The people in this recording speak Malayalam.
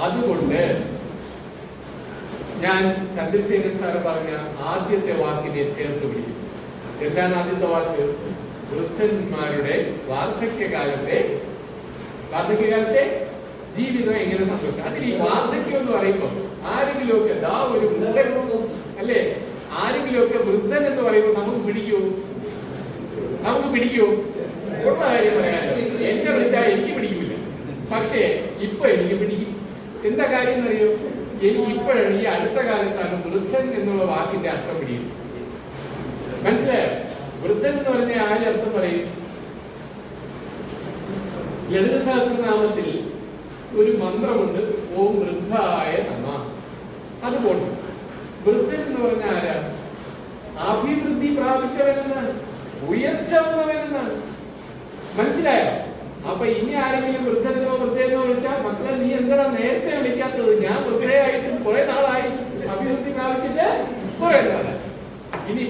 അതുകൊണ്ട് ഞാൻ ചന്ദ്രശേഖരൻ സാറ് പറഞ്ഞ ആദ്യത്തെ വാക്കിനെ ചേർത്ത് പിടിക്കും എന്താണ് ആദ്യത്തെ വാക്ക്? വൃദ്ധന്മാരുടെ വാർദ്ധക്യകാലത്തെ വാർദ്ധക്യകാലത്തെ ജീവിതം എങ്ങനെ സംഭവിക്കും അതിൽ ഈ വാർദ്ധക്യം എന്ന് പറയുമ്പോൾ ആരെങ്കിലുമൊക്കെ ദാ ഒരു വൃദ്ധൻ അല്ലേ? ആരെങ്കിലുമൊക്കെ വൃദ്ധൻ എന്ന് പറയുമ്പോൾ നമുക്ക് പിടിക്കൂ? നമുക്ക് പിടിക്കൂ? കാര്യം പറയാനോ എന്നെ വിളിച്ചാൽ എനിക്ക് പിടിക്കില്ല പക്ഷേ ഇപ്പൊ എനിക്ക് പിടിക്കും. എന്താ കാര്യം എന്നറിയോ? ഇപ്പോഴാണ് ഈ അടുത്ത കാലത്താണ് വൃദ്ധൻ എന്നുള്ള വാക്കിന്റെ അർത്ഥം പിടിയുന്നത്. മനസ്സിലായോ? വൃദ്ധൻ എന്ന് പറഞ്ഞ ആര് അർത്ഥം പറയും? ലളിത ഒരു മന്ത്രമുണ്ട് ഓം വൃദ്ധായ നമ. അത് പോട്ടെ. വൃദ്ധൻ എന്ന് പറഞ്ഞ ആരാ? അഭിവൃദ്ധി പ്രാപിച്ചവനെന്നാണ് ഉയർച്ച മനസ്സിലായോ? അപ്പൊ ഇനി ആരെങ്കിലും വൃദ്ധനോ വൃദ്ധയെന്നോ വിളിച്ചാൽ മക്കളെ നീ എന്താ നേരത്തെ വിളിക്കാത്തത് ഞാൻ വൃദ്ധയായിട്ട് കുറെ നാളായി അഭിവൃദ്ധി പ്രാപിച്ചിട്ട് കുറെ നാളായി. ഇനി